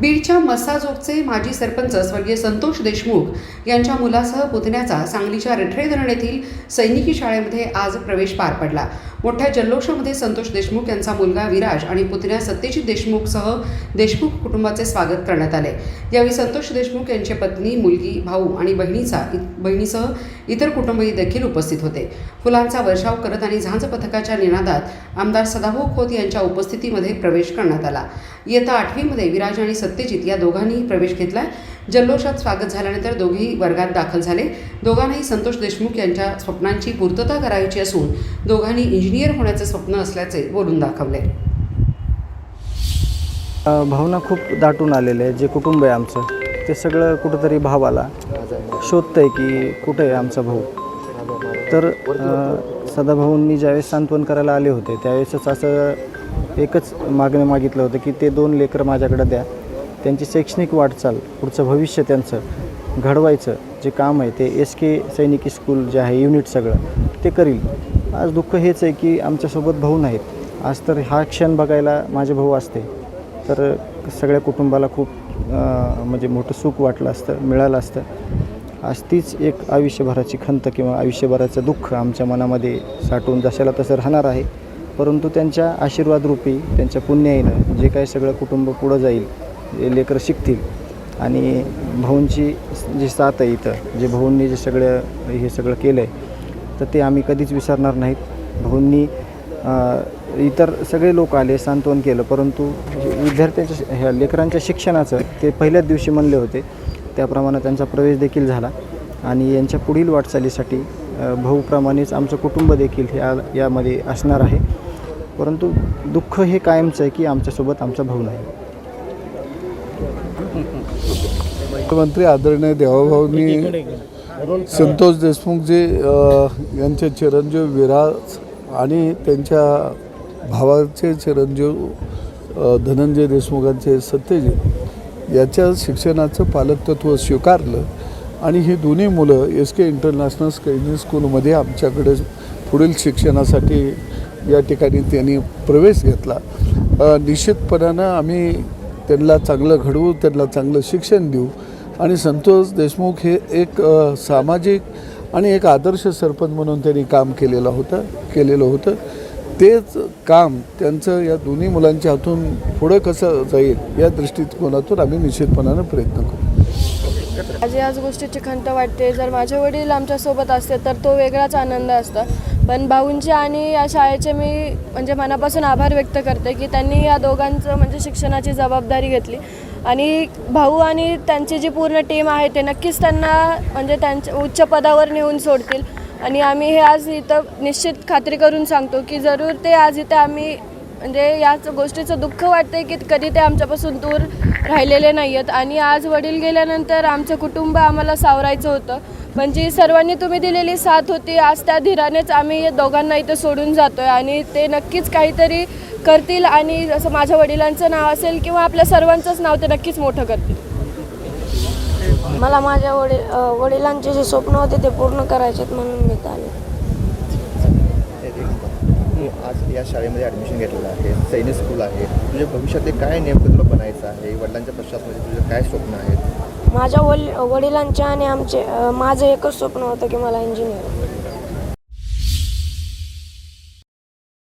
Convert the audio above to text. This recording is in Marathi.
बीडच्या मस्साजोगचे माजी सरपंच स्वर्गीय संतोष देशमुख यांच्या मुलासह पुतण्याचा सांगलीच्या रिठळे धरण येथील सैनिकी शाळेमध्ये आज प्रवेश पार पडला. मोठ्या जल्लोषामध्ये संतोष देशमुख यांचा मुलगा विराज आणि पुतण्या सत्यजित देशमुखसह देशमुख कुटुंबाचे स्वागत करण्यात आले. यावेळी संतोष देशमुख यांची पत्नी मुलगी भाऊ आणि बहिणीचा बहिणीसह इतर कुटुंबीय देखील उपस्थित होते. फुलांचा वर्षाव करत आणि झांज पथकाच्या निनादात आमदार सदाभाऊ खोत यांच्या उपस्थितीमध्ये प्रवेश करण्यात आला. इयत्ता आठवीमध्ये विराज आणि सत्यजित या दोघांनीही प्रवेश घेतला जल्लोषात स्वागत झाल्यानंतर दोघेही वर्गात दाखल झाले. दोघांनाही संतोष देशमुख यांच्या स्वप्नांची पूर्तता करायची असून दोघांनी इंजिनियर होण्याचं स्वप्न असल्याचे बोलून दाखवले. भावना खूप दाटून आलेले आहे. जे कुटुंब आहे आमचं ते सगळं कुठंतरी भावाला शोधतं आहे की कुठं आहे आमचा भाऊ. तर सदाभाऊंनी ज्यावेळेस सांत्वन करायला आले होते त्यावेळेसच असं एकच मागणं मागितलं होतं की ते दोन लेकरं माझ्याकडे द्या. त्यांची शैक्षणिक वाटचाल पुढचं भविष्य त्यांचं घडवायचं जे काम आहे ते एस के सैनिकी स्कूल जे आहे युनिट सगळं ते करील. आज दुःख हेच आहे की आमच्यासोबत भाऊ नाहीत. आज तर हा क्षण बघायला माझे भाऊ असते. तर सगळ्या कुटुंबाला खूप म्हणजे मोठं सुख वाटलं असतं मिळालं असतं. आज तीच एक आयुष्यभराची खंत किंवा आयुष्यभराचं दुःख आमच्या मनामध्ये साठवून जशाला तसं राहणार आहे. परंतु त्यांच्या आशीर्वादरूपी त्यांच्या पुण्याईनं जे काही सगळं कुटुंब पुढं जाईल लेकरं शिकतील. आणि भाऊंची जी साथ आहे इथं जे भाऊंनी जे सगळं हे सगळं केलं आहे तर ते आम्ही कधीच विसरणार नाहीत. भाऊंनी इतर सगळे लोक आले सांत्वन केलं परंतु विद्यार्थ्यांच्या ह्या लेकरांच्या शिक्षणाचं ते पहिल्याच दिवशी म्हणले होते. त्याप्रमाणे त्यांचा प्रवेश देखील झाला. आणि यांच्या पुढील वाटचालीसाठी भाऊप्रमाणेच आमचं कुटुंब देखील ह्या यामध्ये असणार आहे. परंतु दुःख हे कायमचं आहे की आमच्यासोबत आमचा भाऊ नाही. मुख्यमंत्री आदरणीय देवाभाऊंनी संतोष देशमुखजी यांचे चिरंजीव विराज आणि त्यांच्या भावाचे चिरंजीव धनंजय देशमुखांचे सत्यजित याच्या शिक्षणाचं पालकतत्व स्वीकारलं आणि ही दोन्ही मुलं एस के इंटरनॅशनल स्कैनी स्कूलमध्ये आमच्याकडे पुढील शिक्षणासाठी या ठिकाणी त्यांनी प्रवेश घेतला. निश्चितपणानं आम्ही त्यांना चांगलं घडवू त्यांना चांगलं शिक्षण देऊ. आणि संतोष देशमुख हे एक सामाजिक आणि एक आदर्श सरपंच म्हणून त्यांनी काम केलेलं होतं केलेलं होतं. तेच काम त्यांचं या दोन्ही मुलांच्या हातून पुढं कसं जाईल या दृष्टिकोनातून आम्ही निश्चितपणानं प्रयत्न करू. आज याच गोष्टीची खंत वाटते. जर माझे वडील आमच्यासोबत असते तर तो वेगळाच आनंद असता. पण भाऊंचे आणि या शाळेचे मी म्हणजे मनापासून आभार व्यक्त करते की त्यांनी या दोघांचं म्हणजे शिक्षणाची जबाबदारी घेतली. आणि भाऊ आणि त्यांची जी पूर्ण टीम आहे ते नक्कीच त्यांना म्हणजे त्यांच्या उच्च पदावर नेऊन सोडतील. आणि आम्ही हे आज इथं निश्चित खात्री करून सांगतो की जरूर ते आज इथे आम्ही म्हणजे याच गोष्टीचं दुःख वाटतंय की कधी ते आमच्यापासून दूर राहिलेले नाही आहेत आणि आज वडील गेल्यानंतर आमचं कुटुंब आम्हाला सावरायचं होतं. पण जी सर्वांनी तुम्ही दिलेली साथ होती आज त्या धीरानेच आम्ही या दोघांना इथं सोडून जातो आहे आणि ते नक्कीच काहीतरी करतील आणि जसं माझ्या वडिलांचं नाव असेल किंवा आपल्या सर्वांचंच नाव ते नक्कीच मोठं करतील. मला माझ्या वडील वडिलांचे जे स्वप्न होते ते पूर्ण करायचे म्हणून मी आले. तू आज या शाळेमध्ये ॲडमिशन घेतलेलं आहे सैनिक स्कूल आहे. तुझ्या भविष्यात काय नेमकं तुला बनायचं आहे? वडिलांच्या पश्चातमध्ये तुझं काय स्वप्न आहे माझ्या वल वडिलांचे आणि आमचे माझं एकच स्वप्न होतं की मला इंजिनियर